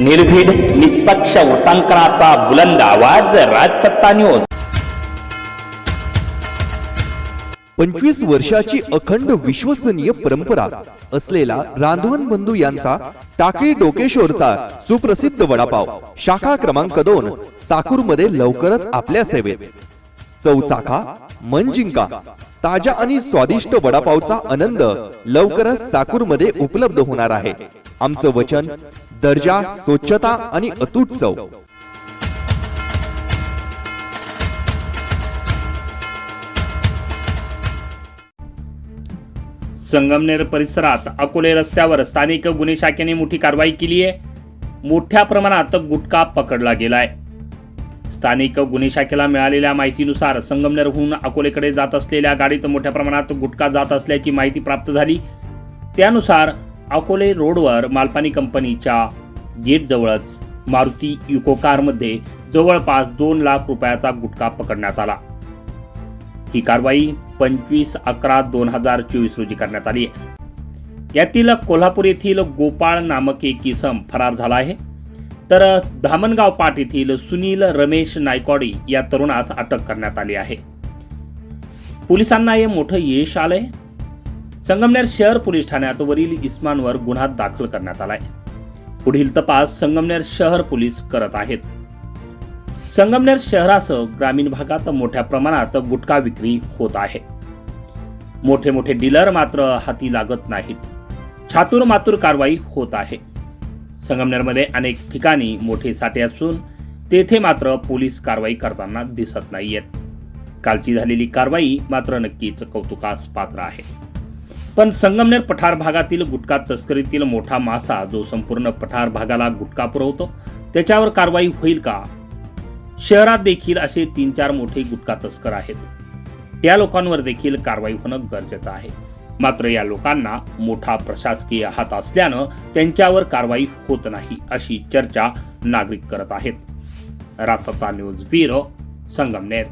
निर्भीड निष्पक्ष वृत्तांकनाचा बुलंद आवाज राजसत्ता न्यूज पंचवीस वर्षाची अखंड विश्वसनीय परंपरा असलेला रांधवन बंधू यांचा टाकळी डोकेश्वरचा सुप्रसिद्ध वडापाव शाखा क्रमांक दोन साकूरमध्ये लवकरच आपल्या सेवेत. चौचाखा मन जिंका ताज्या आणि स्वादिष्ट वडापावचा आनंद लवकरच साकूरमध्ये उपलब्ध होणार आहे. आमचं वचन दर्जा स्वच्छता आणि अतूट चव. संगमनेर परिसरात अकोले रस्त्यावर स्थानिक गुन्हे शाखेने मोठी कारवाई केली आहे. मोठ्या प्रमाणात गुटखा पकडला गेलाय. स्थानिक गुन्हे शाखेला मिळालेल्या माहितीनुसार संगमनेरहून अकोलेकडे जात असलेल्या गाडीत मोठ्या प्रमाणात गुटखा जात असल्याची माहिती प्राप्त झाली. त्यानुसार अकोले रोडवर मालपानी कंपनीच्या गेटजवळच मारुती युको कारमध्ये जवळपास दोन लाख रुपयाचा गुटखा पकडण्यात आला. ही कारवाई पंचवीस अकरा दोन हजार चोवीस रोजी करण्यात आली आहे. यातील कोल्हापूर येथील गोपाळ नामक एक इसम फरार झाला आहे. तर धामणगाव पाट येथील सुनील रमेश नायकॉडी या तरुणास अटक करण्यात आली आहे. पोलिसांना हे मोठं यश आलंय. संगमनेर शहर पोलीस ठाण्यात वरील इस्मांवर गुन्हा दाखल करण्यात आलाय. पुढील तपास संगमनेर शहर पोलीस करत आहेत. संगमनेर शहरासह ग्रामीण भागात मोठ्या प्रमाणात गुटखा विक्री होत आहे. मोठे मोठे डीलर मात्र हाती लागत नाहीत. छातूर मातूर कारवाई होत आहे. संगमनेरमध्ये अनेक ठिकाणी मोठे साठे असून तेथे मात्र पोलीस कारवाई करताना दिसत नाहीयेत. कालची झालेली कारवाई मात्र नक्कीच कौतुकास पात्र आहे. पण संगमनेर पठार भागातील गुटखा तस्करीतील मोठा मासा जो संपूर्ण पठार भागाला गुटखा पुरवतो त्याच्यावर कारवाई होईल का? शहरात देखील असे तीन चार मोठे गुटखा तस्कर आहेत. त्या लोकांवर देखील कारवाई होणं गरजेचं आहे. मात्र या लोकांना मोठा प्रशासकीय हात असल्यानं त्यांच्यावर कारवाई होत नाही अशी चर्चा नागरिक करत आहेत. रासत्ता न्यूज ब्युरो संगमनेर.